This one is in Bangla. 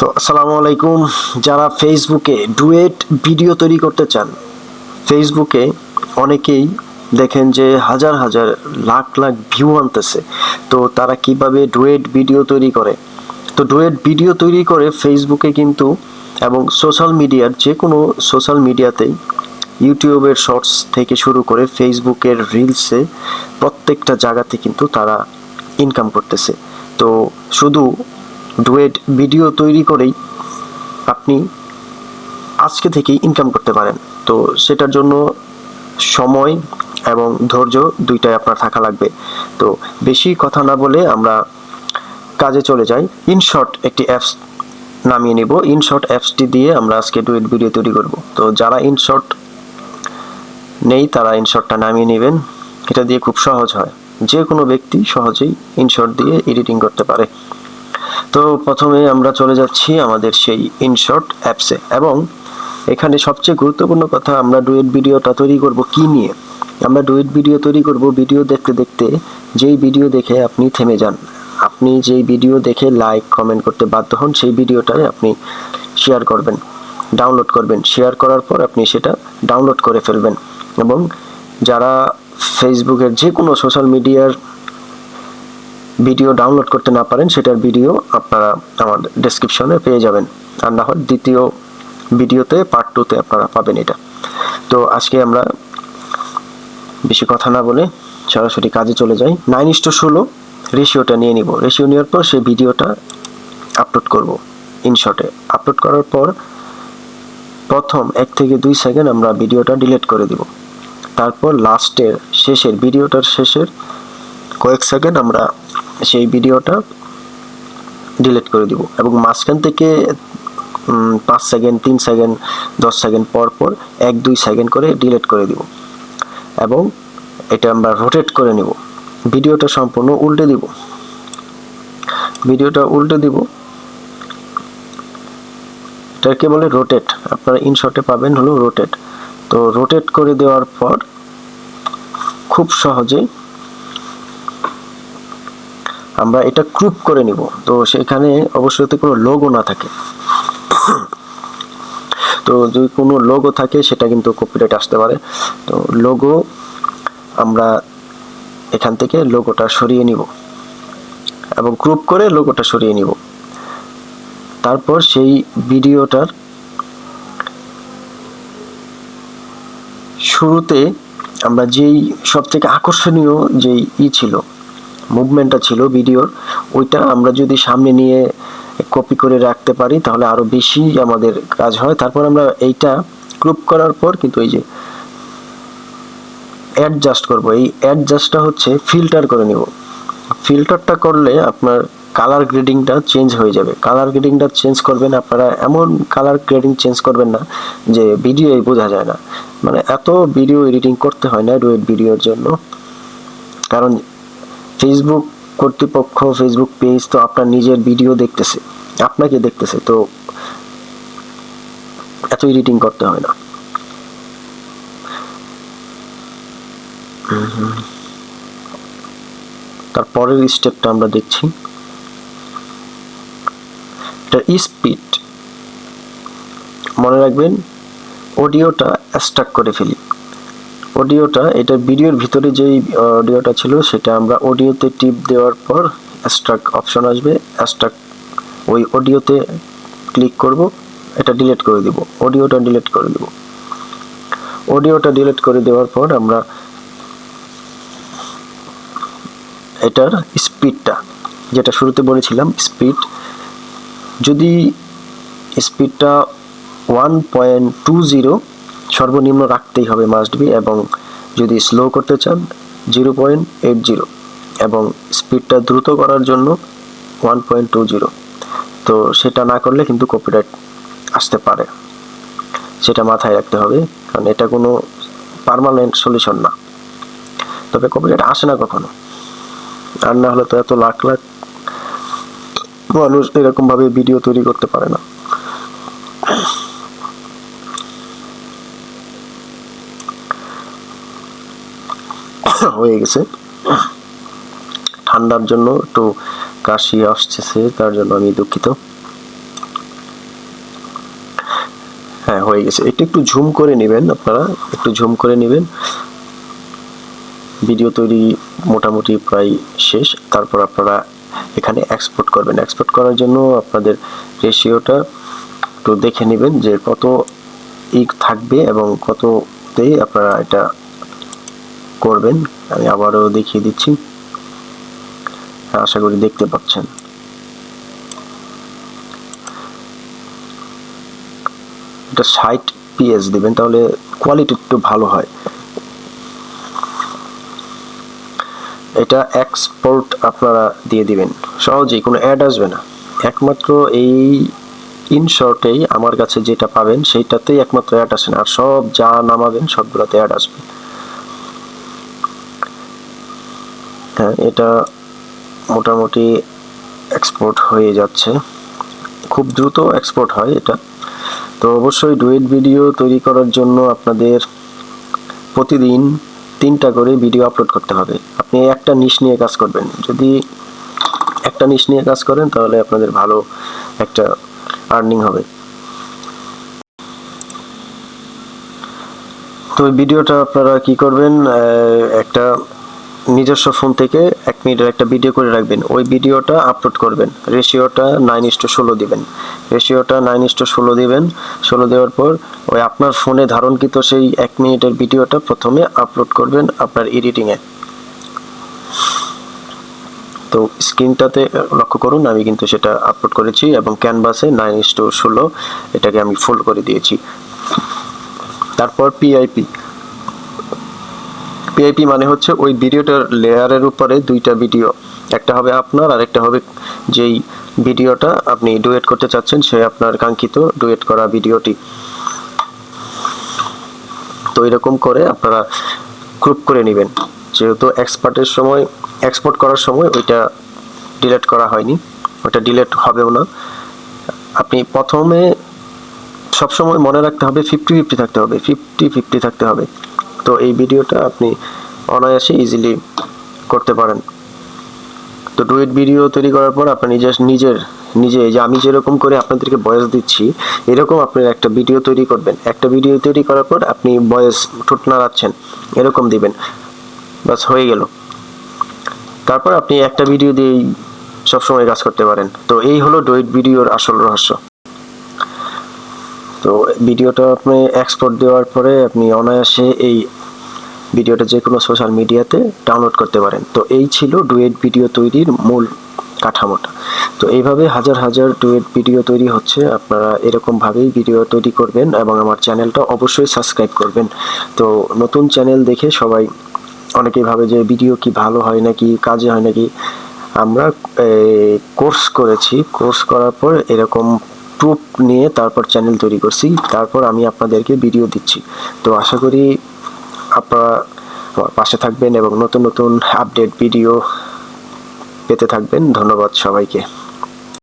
তো আসসালামু আলাইকুম। যারা ফেসবুকে ডুয়েট ভিডিও তৈরি করতে চান ফেসবুকে অনেকেই দেখেন যে হাজার হাজার লাখ লাখ ভিউ আনতেছে। তো তারা কীভাবে ডুয়েট ভিডিও তৈরি করে? তো ডুয়েট ভিডিও তৈরি করে ফেসবুকে কিন্তু এবং সোশ্যাল মিডিয়ার যে কোনো সোশ্যাল মিডিয়াতেই ইউটিউবের শর্টস থেকে শুরু করে ফেসবুকের রিলসে প্রত্যেকটা জায়গাতে কিন্তু তারা ইনকাম করতেছে। তো শুধু ডুয়েট ভিডিও তৈরি করেই আপনি আজকে থেকেই ইনকাম করতে পারেন। তো সেটার জন্য সময় এবং ধৈর্য দুইটাই আপনার থাকা লাগবে। তো বেশি কথা না বলে আমরা কাজে চলে যাই। ইনশর্ট একটি অ্যাপস নামিয়ে নিব। ইনশর্ট অ্যাপসটি দিয়ে আমরা আজকে ডুয়েট ভিডিও তৈরি করব। তো যারা ইনশর্ট নেই, তারা ইনশর্টটা নামিয়ে নেবেন। এটা দিয়ে খুব সহজ হয়। যে কোনো ব্যক্তি সহজেই ইনশর্ট দিয়ে এডিটিং করতে পারে। তো প্রথমে আমরা চলে যাচ্ছি আমাদের সেই ইনশর্ট অ্যাপসে এবং এখানে সবচেয়ে গুরুত্বপূর্ণ কথা, আমরা ডুয়েট ভিডিওটা তৈরি করব কি নিয়ে? আমরা ডুয়েট ভিডিও তৈরি করব ভিডিও দেখতে দেখতে, যেই ভিডিও দেখে আপনি থেমে যান। আপনি যেই ভিডিও দেখে লাইক কমেন্ট করতে বাধ্য হন, সেই ভিডিওটাই আপনি শেয়ার করবেন ডাউনলোড করবেন। শেয়ার করার পর আপনি সেটা ডাউনলোড করে ফেলবেন। এবং যারা ফেসবুকের যে কোনো সোশ্যাল মিডিয়ার ভিডিও ডাউনলোড করতে না পারেন, সেটার ভিডিও আপনারা আমার ডেসক্রিপশনে পেয়ে যাবেন। আর না হয় দ্বিতীয় ভিডিওতে পার্ট টুতে আপনারা পাবেন এটা। তো আজকে আমরা বেশি কথা না বলে সরাসরি কাজে চলে যাই। নাইন ইস্টু ষোলো রেশিওটা নিয়ে নিব। রেশিও নেওয়ার পর সেই ভিডিওটা আপলোড করব। ইনশটে আপলোড করার পর প্রথম এক থেকে দুই সেকেন্ড আমরা ভিডিওটা ডিলিট করে দিব। তারপর লাস্টের শেষের, ভিডিওটার শেষের কয়েক সেকেন্ড আমরা সেই ভিডিওটা ডিলিট করে দিব এবং মাঝখান থেকে পাঁচ সেকেন্ড তিন সেকেন্ড দশ সেকেন্ড পর পর এক, দুই সেকেন্ড করে ডিলিট করে দিব এবং এটা আমরা রোটেট করে নিব। ভিডিওটা সম্পূর্ণ উল্টে দিব। ভিডিওটা উল্টে দিব। এটাকে বলে রোটেট আপনারা ইনশর্টে পাবেন হলো রোটেট তো রোটেট করে দেওয়ার পর খুব সহজে আমরা এটা ক্রুপ করে নিব। তো সেখানে অবশ্যই কোনো লোগো না থাকে। তো যদি কোনো লোগো থাকে, সেটা কিন্তু কপিরাইট আসতে পারে। তো লোগো আমরা এখান থেকে লোগোটা সরিয়ে নিব। এবং গ্রুপ করে লোগোটা সরিয়ে নিব। তারপর সেই ভিডিওটার শুরুতে আমরা যেই সব থেকে আকর্ষণীয় যেই ই ছিল মুভমেন্টটা ছিল ভিডিওর ওইটা আমরা যদি সামনে নিয়ে কপি করে রাখতে পারি, তাহলে আরও বেশি আমাদের কাজ হয়। তারপর আমরা এইটা গ্রুপ করার পর কিন্তু এই যে অ্যাডজাস্ট করব। এই অ্যাডজাস্টটা হচ্ছে ফিল্টার করে নিব। ফিল্টারটা করলে আপনার কালার গ্রেডিংটা চেঞ্জ হয়ে যাবে। কালার গ্রেডিংটা চেঞ্জ করবেন আপনারা, এমন কালার গ্রেডিং চেঞ্জ করবেন না যে ভিডিওই বোঝা যায় না। মানে এত ভিডিও এডিটিং করতে হয় না ডুয়েট ভিডিওর জন্য। কারণ ফেসবুক কর্তৃপক্ষ ফেসবুক পেজ তো আপনার নিজের ভিডিও দেখতেছে, আপনাকে দেখতেছে, তো এত এডিটিং করতে হয় না। তারপরের স্টেপটা আমরা দেখছি। এটা স্পিড মনে রাখবেন অডিওটা স্টাক করে ফেলি। অডিওটা, এটা ভিডিওর ভিতরে যেই অডিওটা ছিল, সেটা আমরা অডিওতে টিপ দেওয়ার পর স্ট্রাক অপশন আসবে। স্ট্রাক ওই অডিওতে ক্লিক করব, এটা ডিলিট করে দিব। অডিওটা ডিলিট করে দিব। অডিওটা ডিলিট করে দেওয়ার পর আমরা এটার স্পিডটা যেটা শুরুতে বলেছিলাম স্পিড যদি স্পিডটা ওয়ান পয়েন্ট টু জিরো সর্বনিম্ন রাখতেই হবে মাস্ট বি এবং যদি স্লো করতে চান জিরো পয়েন্ট এইট জিরো এবং স্পিডটা দ্রুত করার জন্য ওয়ান পয়েন্ট টু জিরো তো সেটা না করলে কিন্তু কপিরাইট আসতে পারে। সেটা মাথায় রাখতে হবে, কারণ এটা কোনো পার্মানেন্ট সলিউশন না। তবে কপিরাইট আসে না কখনো। আর না হলে তো এত লাখ লাখ মানুষ এরকমভাবে ভিডিও তৈরি করতে পারে না। হয়ে গেছে। ঠান্ডার জন্য একটু কাশি আসছে তার জন্য আমি দুঃখিত। হ্যাঁ হয়ে গেছে। একটু একটু ঝুম করে নেবেন আপনারা, একটু ঝুম করে নেবেন। ভিডিও তৈরি মোটামুটি প্রায় শেষ। তারপর আপনারা এখানে এক্সপোর্ট করবেন। এক্সপোর্ট করার জন্য আপনাদের রেশিওটা একটু দেখে নেবেন যে কত ই থাকবে এবং কততে আপনারা এটা করবেন। আমি আবারও দেখিয়ে দিচ্ছি। আশা করি দেখতে পাচ্ছেন। এটা ষাট পিএস দিবেন, তাহলে কোয়ালিটি একটু ভালো হয়। এটা এক্সপোর্ট আপনারা দিয়ে দিবেন। সহজেই, কোনো অ্যাড আসবে না। একমাত্র এই ইনশর্টেই আমার কাছে যেটা পাবেন, সেইটাতেই একমাত্র অ্যাড আসে না। আর সব যা নামাবেন, সবগুলোতে অ্যাড আসবে হ্যাঁ এটা মোটামুটি এক্সপোর্ট হয়ে যাচ্ছে। খুব দ্রুত এক্সপোর্ট হয় এটা। তো অবশ্যই ডুয়েট ভিডিও তৈরি করার জন্য আপনাদের প্রতিদিন তিনটা করে ভিডিও আপলোড করতে হবে। আপনি একটা নিশ নিয়ে কাজ করবেন। যদি একটা নিশ নিয়ে কাজ করেন, তাহলে আপনাদের ভালো একটা আর্নিং হবে। তো ভিডিওটা আপনারা কি করবেন? একটা নিজস্ব ফোন থেকে এক মিনিটের একটা ভিডিও করে রাখবেন। ওই ভিডিওটা আপলোড করবেন। রেশিওটা নাইন ইস্টু ষোলো দিবেন। রেশিওটা নাইন ইস্টু ষোলো দিবেন। ষোলো দেওয়ার পর ওই আপনার ফোনে ধারণকৃত সেই এক মিনিটের ভিডিওটা প্রথমে আপলোড করবেন আপনার এডিটিংয়ে তো স্ক্রিনটাতে লক্ষ্য করুন, আমি কিন্তু সেটা আপলোড করেছি এবং ক্যানভাসে নাইন ইস্টু ষোলো, এটাকে আমি ফুল করে দিয়েছি। তারপর পিআইপি পিআইপি মানে হচ্ছে ওই ভিডিওটার লেয়ারের উপরে দুইটা ভিডিও। একটা হবে আপনার আর একটা হবে যেই ভিডিওটা আপনি ডুয়েট করতে চাচ্ছেন, সে আপনার কাঙ্ক্ষিত ডুয়েট করা ভিডিওটি। তো এরকম করে আপনারা গ্রুপ করে নেবেন। যেহেতু এক্সপার্টের সময় এক্সপোর্ট করার সময় ওইটা ডিলেট করা হয়নি। ওটা ডিলেট হবেও না। আপনি প্রথমে সবসময় মনে রাখতে হবে ফিফটি ফিফটি থাকতে হবে ফিফটি ফিফটি থাকতে হবে। তো এই ভিডিওটা আপনি অনায়াসে ইজিলি করতে পারেন। তো ডুয়েট ভিডিও তৈরি করার পর আপনি নিজের নিজের, নিজে যে আমি যেরকম করে আপনাদেরকে বয়স দিচ্ছি, এরকম আপনি একটা ভিডিও তৈরি করবেন। একটা ভিডিও তৈরি করার পর আপনি বয়স ঠোঁট নাড়াচ্ছেন, এরকম দিবেন। বাস হয়ে গেল। তারপর আপনি একটা ভিডিও দিয়েই সবসময় কাজ করতে পারেন। তো এই হলো ডুয়েট ভিডিওর আসল রহস্য। তো ভিডিওটা আপনি এক্সপোর্ট দেওয়ার পরে আপনি অনায়াসে এই ভিডিওটা যে কোনো সোশ্যাল মিডিয়াতে ডাউনলোড করতে পারেন। তো এই ছিল ডুয়েট ভিডিও তৈরির মূল কাঠামোটা। তো এইভাবে হাজার হাজার ডুয়েট ভিডিও তৈরি হচ্ছে। আপনারা এরকমভাবেই ভিডিও তৈরি করবেন এবং আমার চ্যানেলটা অবশ্যই সাবস্ক্রাইব করবেন। তো নতুন চ্যানেল দেখে সবাই অনেকেই ভাবে যে ভিডিও কি ভালো হয় নাকি কাজে হয় নাকি। আমরা কোর্স করেছি। কোর্স করার পর এরকম প্রুফ নিয়ে তারপর চ্যানেল তৈরি করছি, তারপর আমি আপনাদেরকে ভিডিও দিচ্ছি। তো আশা করি আপনারা পাশে থাকবেন এবং নতুন নতুন আপডেট ভিডিও পেতে থাকবেন। ধন্যবাদ সবাইকে।